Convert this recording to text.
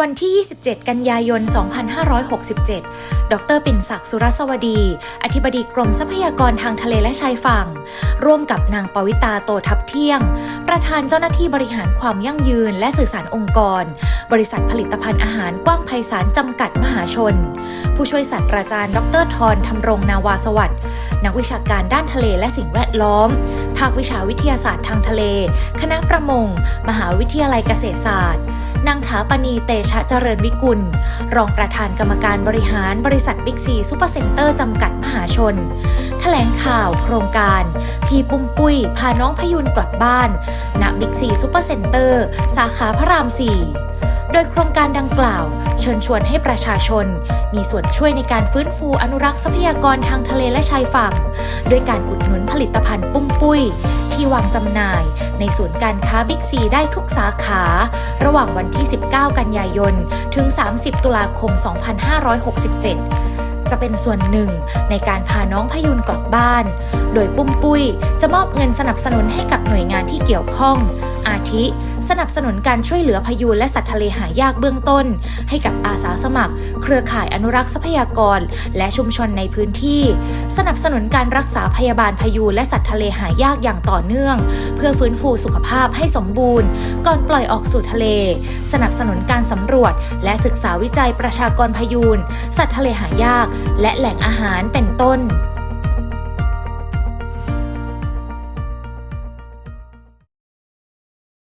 วันที่ 27 กันยายน 2567 ดร ปิ่นศักดิ์สุรสวดี อธิบดีกรมทรัพยากรทางทะเลและชายฝั่ง ร่วมกับนางปวิตาโตทับเที่ยง ประธานเจ้าหน้าที่บริหารความยั่งยืนและสื่อสารองค์กร บริษัทผลิตภัณฑ์อาหารกว้างไพศาลจำกัดมหาชน ผู้ช่วยศาสตราจารย์ ดรทรธรรมรงนาวาสวัสด์นักวิชาการด้านทะเลและสิ่งแวดล้อม ภาควิชาวิทยาศาสตร์ทางทะเล คณะประมง มหาวิทยาลัยเกษตรศาสตร์ นางถาปณีเตชะเจริญวิกุล รองประธานกรรมการบริหารบริษัทบิ๊กซีซูเปอร์เซ็นเตอร์จำกัดมหาชนแถลงข่าวโครงการ พี่ปุ้มปุ้ย พาน้องพยุนกลับบ้านณบิ๊กซีซูเปอร์เซ็นเตอร์สาขาพระราม 4 โดยโครงการดังกล่าว เชิญชวนให้ประชาชน มีส่วนช่วยในการฟื้นฟูอนุรักษ์ทรัพยากรทางทะเลและชายฝั่ง ด้วยการอุดหนุนผลิตภัณฑ์ปุ้มปุ้ย ที่วางจำหน่าย ในศูนย์การค้าบิ๊กซีได้ทุกสาขา ระหว่างวันที่ 19 กันยายน ถึง 30 ตุลาคม 2567 จะเป็นส่วนหนึ่งในการพาน้องพยุนกลับบ้าน โดยปุ้มปุ้ยจะมอบเงินสนับสนุนให้กับหน่วยงานที่เกี่ยวข้อง อาทิ สนับสนุนการช่วยเหลือพยูนและสัตว์ทะเลหายากเบื้องต้น ให้กับอาสาสมัคร เครือข่ายอนุรักษ์ทรัพยากร และชุมชนในพื้นที่ สนับสนุนการรักษาพยาบาลพยูนและสัตว์ทะเลหายากอย่างต่อเนื่อง เพื่อฟื้นฟูสุขภาพให้สมบูรณ์ ก่อนปล่อยออกสู่ทะเล สนับสนุนการสำรวจ และศึกษาวิจัยประชากรพยูนสัตว์ทะเลหายาก และแหล่งอาหารเป็นต้น